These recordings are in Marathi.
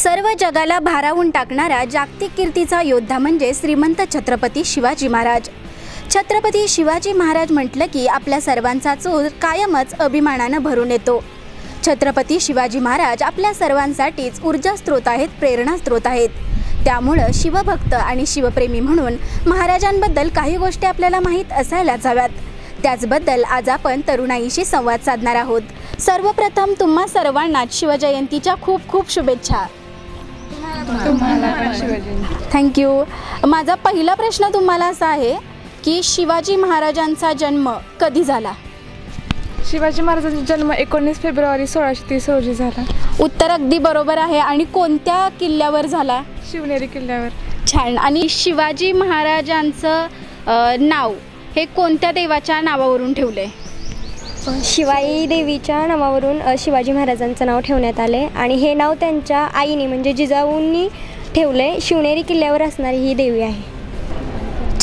सर्व जगाला भारावून टाकणारा जागतिक कीर्तीचा योद्धा म्हणजे श्रीमंत छत्रपती शिवाजी महाराज. छत्रपती शिवाजी महाराज म्हटलं की आपल्या सर्वांचा चोर कायमच अभिमानानं भरून येतो. छत्रपती शिवाजी महाराज आपल्या सर्वांसाठीच ऊर्जा स्रोत आहेत प्रेरणा स्रोत आहेत. त्यामुळं शिवभक्त आणि शिवप्रेमी म्हणून महाराजांबद्दल काही गोष्टी आपल्याला माहीत असायलाच हव्यात. त्याचबद्दल आज आपण तरुणाईशी संवाद साधणार आहोत. सर्वप्रथम तुम्हा सर्वांनाच शिवजयंतीच्या खूप खूप शुभेच्छा. थँक्यू माझा पहिला प्रश्न तुम्हाला असा आहे की शिवाजी महाराजांचा जन्म कधी झाला? शिवाजी महाराजांचा जन्म एकोणीस फेब्रुवारी सोळाशे तीस रोजी झाला. उत्तर अगदी बरोबर आहे. आणि कोणत्या किल्ल्यावर झाला? शिवनेरी किल्ल्यावर. छान. आणि शिवाजी महाराजांचं अ, नाव हे कोणत्या देवाच्या नावावरून ठेवले शिवाई देवीच्या नावावरून शिवाजी महाराजांचं नाव ठेवण्यात आले. आणि हे नाव त्यांच्या आईने म्हणजे जिजाऊंनी ठेवले. शिवनेरी किल्ल्यावर असणारी ही देवी आहे.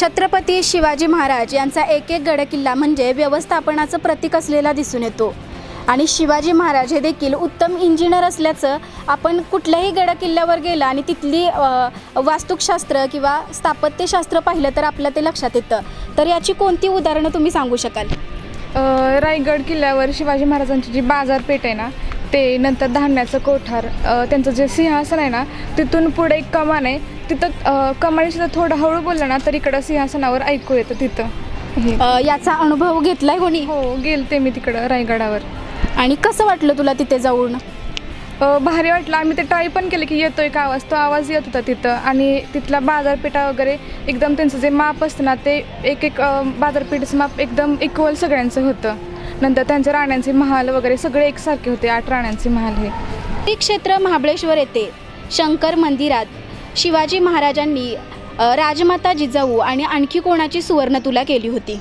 छत्रपती शिवाजी महाराज यांचा एक एक गडकिल्ला म्हणजे व्यवस्थापनाचं प्रतीक असलेला दिसून येतो. आणि शिवाजी महाराज हे देखील उत्तम इंजिनियर असल्याचं आपण कुठल्याही गडकिल्ल्यावर गेलं आणि तिथली वास्तुशास्त्र किंवा स्थापत्यशास्त्र पाहिलं तर आपलं ते लक्षात येतं. तर याची कोणती उदाहरणं तुम्ही सांगू शकाल? रायगड किल्ल्यावर शिवाजी महाराजांची जी बाजारपेठ आहे ना ते नंतर धान्याचं कोठार त्यांचं जे सिंहासन आहे ना तिथून पुढे एक कमान आहे. तिथं जर थोडं हळू बोललं ना तर इकडं सिंहासनावर ऐकू येतं तिथं. याचा अनुभव घेतलाय कोणी? हो गेलते मी तिकडं रायगडावर. आणि कसं वाटलं तुला तिथे जाऊन? अ, भारी वाटलं. आम्ही ते ट्राय पण केलं की येतोय का आवाज? तो आवाज येत होता तिथं. आणि तिथला बाजारपेठा वगैरे एकदम त्यांचं जे माप असतं ना ते एक एक अ, बाजारपेठेचं माप एकदम इक्वल सगळ्यांचं होतं. नंतर त्यांच्या राण्यांचे महाल वगैरे सगळे एकसारखे होते आठ राण्यांचे महाल हे. श्री क्षेत्र महाबळेश्वर येथे शंकर मंदिरात शिवाजी महाराजांनी अ, राजमाता जिजाऊ आणि आणखी कोणाची सुवर्ण तुला केली होती?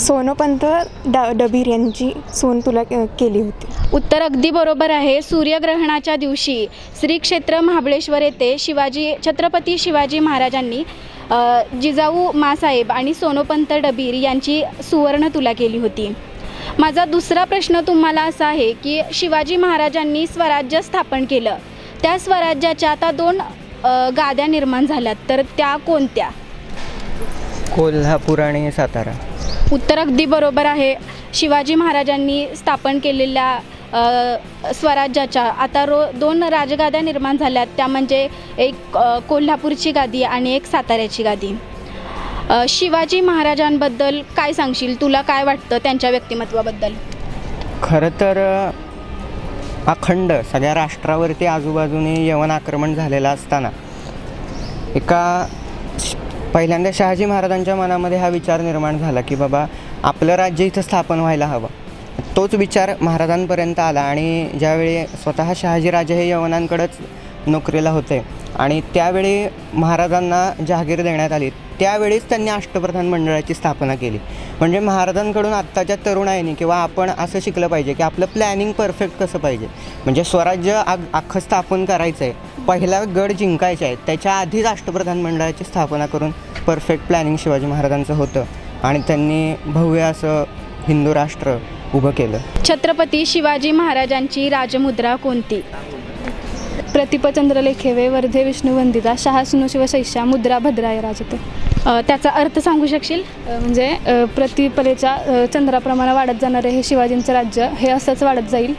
सोनोपंत ड डबीर यांची सोन तुला के- केली होती. उत्तर अगदी बरोबर आहे. सूर्यग्रहणाच्या दिवशी श्री क्षेत्र महाबळेश्वर येथे शिवाजी छत्रपती शिवाजी महाराजांनी जिजाऊ मासाहेब आणि सोनोपंत डबीर यांची सुवर्ण तुला केली होती. माझा दुसरा प्रश्न तुम्हाला असा आहे की शिवाजी महाराजांनी स्वराज्य स्थापन केलं. त्या स्वराज्याच्या आता दोन गाद्या निर्माण झाल्यात. तर त्या कोणत्या? कोल्हापूर आणि सातारा. उत्तर अगदी बरोबर आहे. शिवाजी महाराजांनी स्थापन केलेल्या स्वराज्याच्या आता रो दोन राजगाद्या निर्माण झाल्यात. त्या म्हणजे एक कोल्हापूरची गादी आणि एक साताऱ्याची गादी. शिवाजी महाराजांबद्दल काय सांगशील? तुला काय वाटतं त्यांच्या व्यक्तिमत्वाबद्दल? खरं तर अखंड सगळ्या राष्ट्रावरती आजूबाजूने यवन आक्रमण झालेलं असताना एका पहिल्यांदा शहाजी महाराजांच्या मनामध्ये हा विचार निर्माण झाला की बाबा आपलं राज्य इथं स्थापन व्हायला हवं. तोच विचार महाराजांपर्यंत आला आणि ज्यावेळी स्वतः शहाजीराजे हे यवनांकडंच नोकरीला होते आणि त्यावेळी महाराजांना जहागीर देण्यात आली त्यावेळीच त्यांनी अष्टप्रधान मंडळाची स्थापना केली. म्हणजे महाराजांकडून आत्ताच्या तरुणाईनी किंवा आपण असं शिकलं पाहिजे की आपलं प्लॅनिंग परफेक्ट कसं पाहिजे. म्हणजे स्वराज्य आग अख्खं स्थापन करायचं आहे पहिला गड जिंकायचा आहे त्याच्या आधीच अष्टप्रधान मंडळाची स्थापना करून परफेक्ट प्लॅनिंग शिवाजी महाराजांचं होतं. आणि त्यांनी भव्य असं हिंदू राष्ट्र उभं केलं. छत्रपती शिवाजी महाराजांची राजमुद्रा कोणती? प्रतिपचंद्रलेखे वर्धे विष्णू वंदिता शहासुनु शिवशैष्या मुद्रा भद्राय राजते. त्याचा अर्थ सांगू शकशील? म्हणजे प्रतिपलेच्या चंद्राप्रमाणे वाढत जाणारे हे शिवाजींचं राज्य हे असंच वाढत जाईल.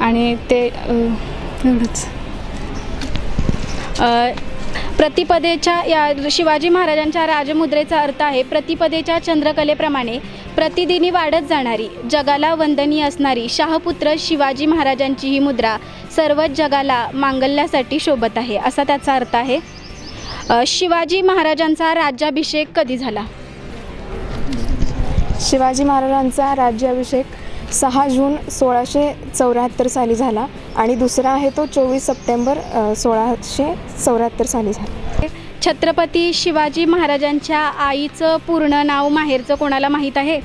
आणि ते एवढंच. प्रतिपदेच्या या शिवाजी महाराजांच्या राजमुद्रेचा अर्थ आहे प्रतिपदेच्या चंद्रकलेप्रमाणे प्रतिदिनी वाढत जाणारी जगाला वंदनीय असणारी शाहपुत्र शिवाजी महाराजांची ही मुद्रा सर्वच जगाला मांगल्यासाठी शोभत आहे असा त्याचा अर्थ आहे. शिवाजी महाराजांचा राज्याभिषेक कधी झाला? शिवाजी महाराजांचा राज्याभिषेक सहा जून सोळाशे चौऱ्याहत्तर साली झाला. आणि दुसरा आहे तो चोवीस सप्टेंबर सोळाशे चौऱ्याहत्तर साली झाला. छत्रपती शिवाजी महाराजांच्या आईचं पूर्ण नाव माहेरचं कोणाला माहीत आहे?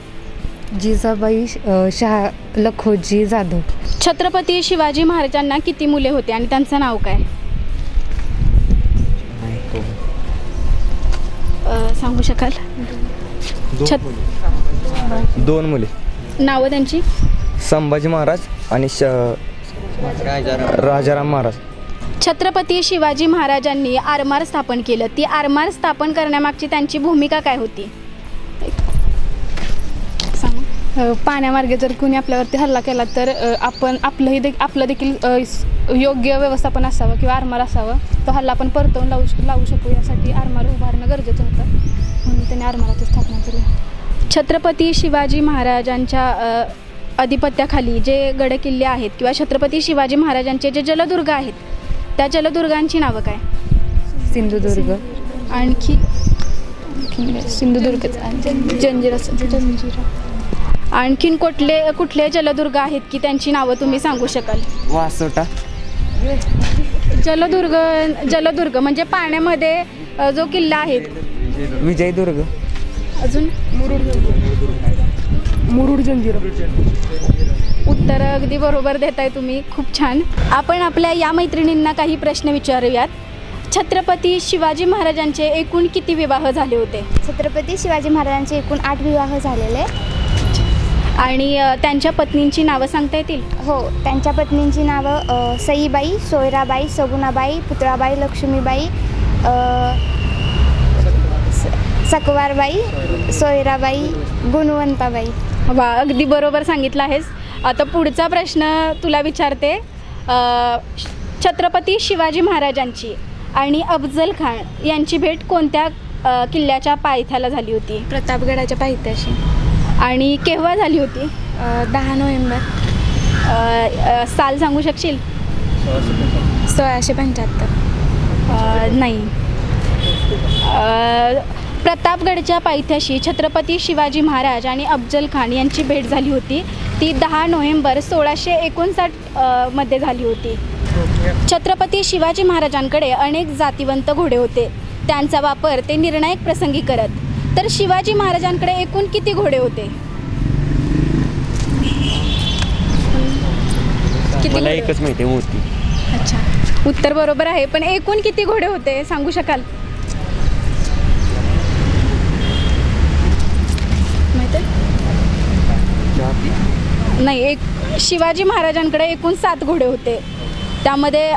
जिजाबाई शहा लखोजी जाधव. छत्रपती शिवाजी महाराजांना किती मुले होते आणि त्यांचं नाव काय? सांगू शकाल? छत दोन मुले. नावं त्यांची? संभाजी महाराज आणि श राजाराम महाराज. छत्रपती शिवाजी महाराजांनी आरमार स्थापन केलं. ती आरमार स्थापन करण्यामागची त्यांची भूमिका काय होती? पाण्यामार्गे जर कुणी आपल्यावरती हल्ला केला तर आपण आपलंही दे आपलं देखील योग्य व्यवस्थापन असावं किंवा आरमार असावं. तो हल्ला आपण परतवून लावू श- लावू शकू. यासाठी आरमार उभारणं गरजेचं होतं. म्हणून त्यांनी आरमाराची स्थापना केली. छत्रपती शिवाजी महाराजांच्या अधिपत्याखाली जे गडकिल्ले आहेत किंवा छत्रपती शिवाजी महाराजांचे जे जलदुर्ग आहेत त्या जलदुर्गांची नावं काय? सिंधुदुर्ग. आणखी? आणखीन काय? सिंधुदुर्गच आणि जंजिरा. जंजिरा. आणखीन कुठले कुठले जलदुर्ग आहेत की त्यांची नावं तुम्ही सांगू शकाल? वासोटा. जलदुर्ग जलदुर्ग म्हणजे पाण्यामध्ये जो किल्ला आहे. विजयदुर्ग. अजून? मुरुड जंजिरा. उत्तर अगदी बरोबर देताय तुम्ही. खूप छान. आपण आपल्या या मैत्रिणींना काही प्रश्न विचारूयात. छत्रपती शिवाजी महाराजांचे एकूण किती विवाह झाले होते? छत्रपती शिवाजी महाराजांचे एकूण आठ विवाह झालेले. आणि अ, त्यांच्या पत्नींची नावं सांगता येतील? हो त्यांच्या पत्नींची नावं अ, सईबाई सोयराबाई सगुणाबाई पुतळाबाई लक्ष्मीबाई अ, स- सकवारबाई सोयराबाई गुणवंताबाई. वा अगदी बरोबर सांगितलं आहेस. आता पुढचा प्रश्न तुला विचारते. अ, छत्रपती शिवाजी महाराजांची आणि अफजल खान यांची भेट कोणत्या अ, किल्ल्याच्या पायथ्याला झाली होती? प्रतापगडाच्या पायथ्याशी. आणि केव्हा झाली होती? दहा नोव्हेंबर. अ, अ, साल सांगू शकशील? सोळाशे पंच्याहत्तर. अ, नाही. अ, प्रतापगडच्या पायथ्याशी छत्रपती शिवाजी महाराज आणि अफजल खान यांची भेट झाली होती. ती दहा नोव्हेंबर सोळाशे एकोणसाठमध्ये झाली होती. छत्रपती शिवाजी महाराजांकडे अनेक जातिवंत घोडे होते. त्यांचा वापर ते निर्णायक प्रसंगी करत. तर शिवाजी महाराजांकडे एकूण किती घोडे होते? किती मला एकच माहिती अच्छा. उत्तर बरोबर आहे पण एकूण किती घोडे होते सांगू शकाल माहिती आहे? नाही एक शिवाजी महाराजांकडे एकूण सात घोडे होते. त्यामध्ये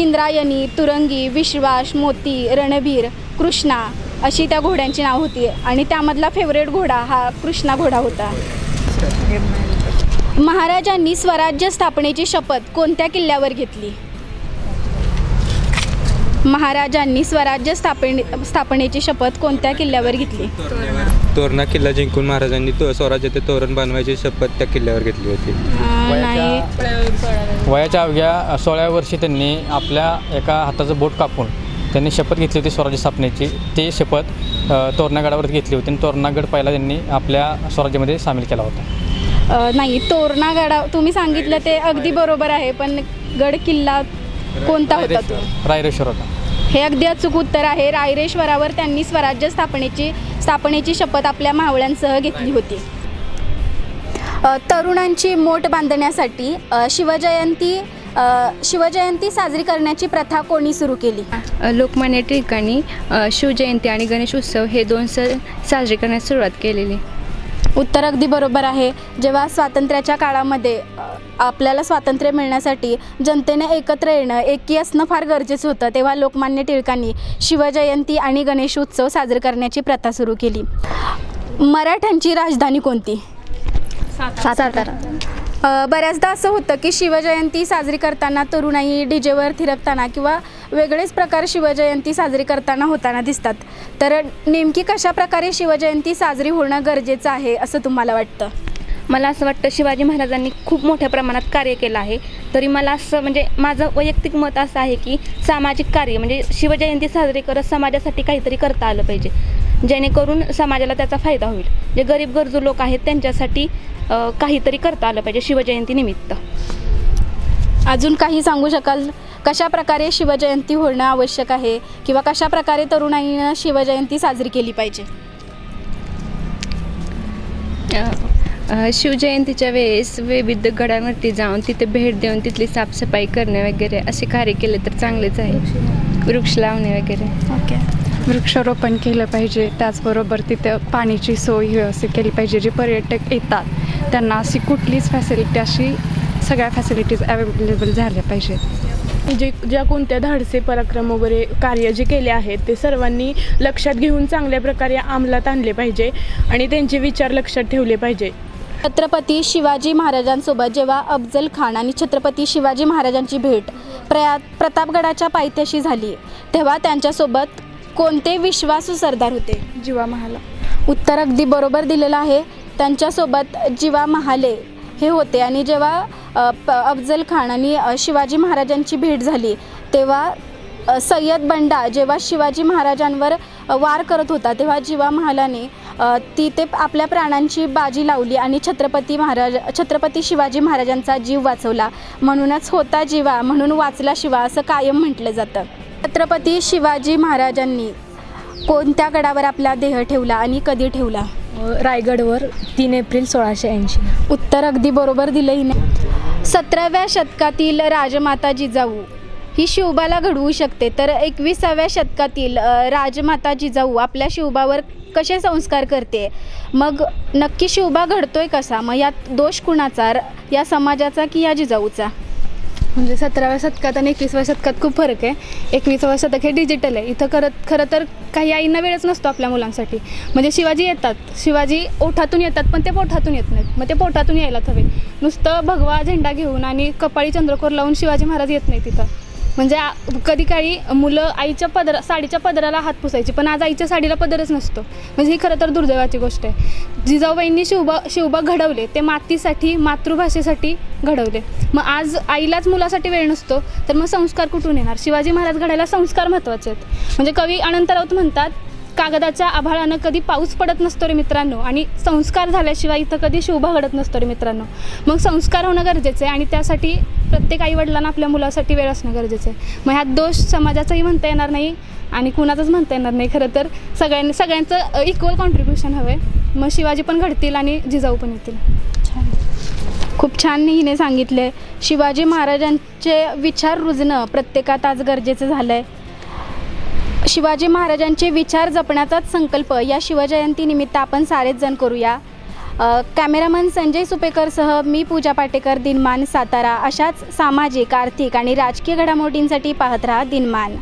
इंद्रायणी तुरंगी विश्वास मोती रणबीर कृष्णा अशी त्या घोड्यांची नाव होती. आणि त्यामधला फेवरेट घोडा हा कृष्णा घोडा होता. महाराजांनी स्वराज्य स्थापनेची शपथ कोणत्या किल्ल्यावर घेतली? महाराजांनी स्वराज्य स्थापने स्थापनेची शपथ कोणत्या किल्ल्यावर घेतली? तोरणा किल्ला जिंकून महाराजांनी तो स्वराज्याचे तोरण बांधवायची शपथ त्या किल्ल्यावर घेतली होती. नाही. वयाच्या अवघ्या सोळाव्या वर्षी त्यांनी आपल्या एका हाताचं बोट कापून त्यांनी शपथ घेतली होती स्वराज्य स्थापनेची. ते शपथ अ, तोरणागडावर घेतली होती आणि तोरणागड पहिला त्यांनी आपल्या स्वराज्यामध्ये सामील केला होता. नाही तोरणा गडा तुम्ही सांगितलं ते अगदी बरोबर आहे पण गड किल्ला कोणता होता तो? रायरेश्वर होता. हे अगदी अचूक उत्तर आहे. रायरेश्वरावर त्यांनी स्वराज्य स्थापनेची स्थापनेची शपथ आपल्या मावळ्यांसह घेतली होती. तरुणांची मोट बांधण्यासाठी शिवजयंती शिवजयंती साजरी करण्याची प्रथा कोणी सुरू केली? लोकमान्य टिळकांनी शिवजयंती आणि गणेश उत्सव हे दोन सण साजरे करण्यास सुरुवात केलेली. उत्तर अगदी बरोबर आहे. जेव्हा स्वातंत्र्याच्या काळामध्ये आपल्याला स्वातंत्र्य मिळण्यासाठी जनतेने एकत्र येणं एकी असणं फार गरजेचं होतं तेव्हा लोकमान्य टिळकांनी शिवजयंती आणि गणेश उत्सव साजरे करण्याची प्रथा सुरू केली. मराठ्यांची राजधानी कोणती? सातारा. बऱ्याचदा असं होतं की शिवजयंती साजरी करताना तरुणाई डीजेवर थिरकताना किंवा वेगळेच प्रकार शिवजयंती साजरी करताना होताना दिसतात. तर नेमकी कशा प्रकारे शिवजयंती साजरी होणं गरजेचं आहे असं तुम्हाला वाटतं? मला असं वाटतं शिवाजी महाराजांनी खूप मोठ्या प्रमाणात कार्य केलं आहे. तरी मला असं म्हणजे माझं वैयक्तिक मत असं आहे की सामाजिक कार्य म्हणजे शिवजयंती साजरी करत समाजासाठी काहीतरी करता आलं पाहिजे. जेणेकरून समाजाला त्याचा फायदा होईल. जे गरीब गरजू लोक आहेत त्यांच्यासाठी काहीतरी करता आलं पाहिजे शिवजयंती निमित्त. अजून काही सांगू शकाल? कशा प्रकारे शिवजयंती होणं आवश्यक आहे किंवा कशा प्रकारे तरुणाईनं शिवजयंती साजरी केली पाहिजे? अ, शिवजयंतीच्या वेळेस विविध गडांवरती जाऊन तिथे भेट देऊन तिथली साफसफाई करणे वगैरे असे कार्य केले तर चांगलेच आहे. वृक्ष लावणे वगैरे. ओके. वृक्षारोपण केलं पाहिजे. त्याचबरोबर तिथं पाण्याची सोय व्यवस्थित केली पाहिजे. जे पर्यटक येतात त्यांना अशी कुठलीच फॅसिलिटी अशी सगळ्या फॅसिलिटीज अवेलेबल झाल्या पाहिजेत. जे ज्या कोणत्या धाडसे पराक्रम वगैरे कार्य जे केले आहेत ते सर्वांनी लक्षात घेऊन चांगल्या प्रकारे अंमलात आणले पाहिजे आणि त्यांचे विचार लक्षात ठेवले पाहिजे. छत्रपती शिवाजी महाराजांसोबत जेव्हा अफजल खान आणि छत्रपती शिवाजी महाराजांची भेट प्रया प्रतापगडाच्या पायथ्याशी झाली तेव्हा त्यांच्यासोबत कोणते विश्वासू सरदार होते? जीवा महाला. उत्तर अगदी बरोबर दिलेलं आहे. त्यांच्यासोबत जीवा महाले हे होते. आणि जेव्हा प अफजल खान आणि शिवाजी महाराजांची भेट झाली तेव्हा सय्यद बंडा जेव्हा शिवाजी महाराजांवर वार करत होता तेव्हा जीवा महालाने ती ते आपल्या प्राणांची बाजी लावली आणि छत्रपती महाराज छत्रपती शिवाजी महाराजांचा जीव वाचवला. म्हणूनच होता जीवा म्हणून वाचला शिवा असं कायम म्हटलं जातं. छत्रपती शिवाजी महाराजांनी कोणत्या गडावर आपला देह ठेवला आणि कधी ठेवला? रायगडवर तीन एप्रिल सोळाशे ऐंशी. उत्तर अगदी बरोबर दिलं हिने. सतराव्या शतकातील राजमाता जिजाऊ ही शिवबाला घडवू शकते तर एकविसाव्या शतकातील राजमाता जिजाऊ आपल्या शिवबावर कसे संस्कार करते? मग नक्की शिवबा घडतोय कसा? मग यात दोष कुणाचा? या समाजाचा की या जिजाऊचा? म्हणजे सतराव्या शतकात आणि एकवीसव्या शतकात खूप फरक आहे. एकवीसव्या शतक हे डिजिटल आहे. इथं करत खरं तर काही आईंना वेळच नसतो आपल्या मुलांसाठी. म्हणजे शिवाजी येतात. शिवाजी ओठातून येतात पण ते पोठातून येत नाहीत. मग ते पोठातून यायला हवे. नुसतं भगवा झेंडा घेऊन आणि कपाळी चंद्रकोर लावून शिवाजी महाराज येत नाही तिथं म्हणजे कधी काळी मुलं आईच्या पदरा साडीच्या पदराला हात पुसायची पण आज आईच्या साडीला पदरच नसतो. म्हणजे ही खरं तर दुर्दैवाची गोष्ट आहे. जिजाऊबाईंनी शिवबा शिवबा घडवले ते मातीसाठी मातृभाषेसाठी घडवले. मग आज आईलाच मुलासाठी वेळ नसतो तर मग संस्कार कुठून येणार? शिवाजी महाराज घडायला संस्कार महत्त्वाचे आहेत. म्हणजे कवी अनंत राऊत म्हणतात कागदाच्या आभाळानं कधी पाऊस पडत नसतो रे मित्रांनो. आणि संस्कार झाल्याशिवाय इथं कधी शोभा घडत नसतो रे मित्रांनो. मग संस्कार होणं गरजेचं आहे आणि त्यासाठी प्रत्येक आईवडिलांना आपल्या मुलासाठी वेळ असणं गरजेचं आहे. मग ह्यात दोष समाजाचाही म्हणता येणार नाही आणि कुणाचाच म्हणता येणार नाही खरं तर. सगळ्यांनी सगळ्यांचं इक्वल कॉन्ट्रीब्युशन हवं आहे मग शिवाजी पण घडतील आणि जिजाऊ पण येतील. खूप छान हिने सांगितले शिवाजी महाराजांचे विचार रुजणं प्रत्येकात आज गरजेचं झालं आहे शिवाजी महाराजांचे विचार जपण्याचाच संकल्प या शिवजयंतीनिमित्त आपण सारेच जण करूया कॅमेरामन संजय सुपेकरसह मी पूजा पाटेकर दिनमान सातारा अशाच सामाजिक आर्थिक आणि राजकीय घडामोडींसाठी पाहत राहा दिनमान.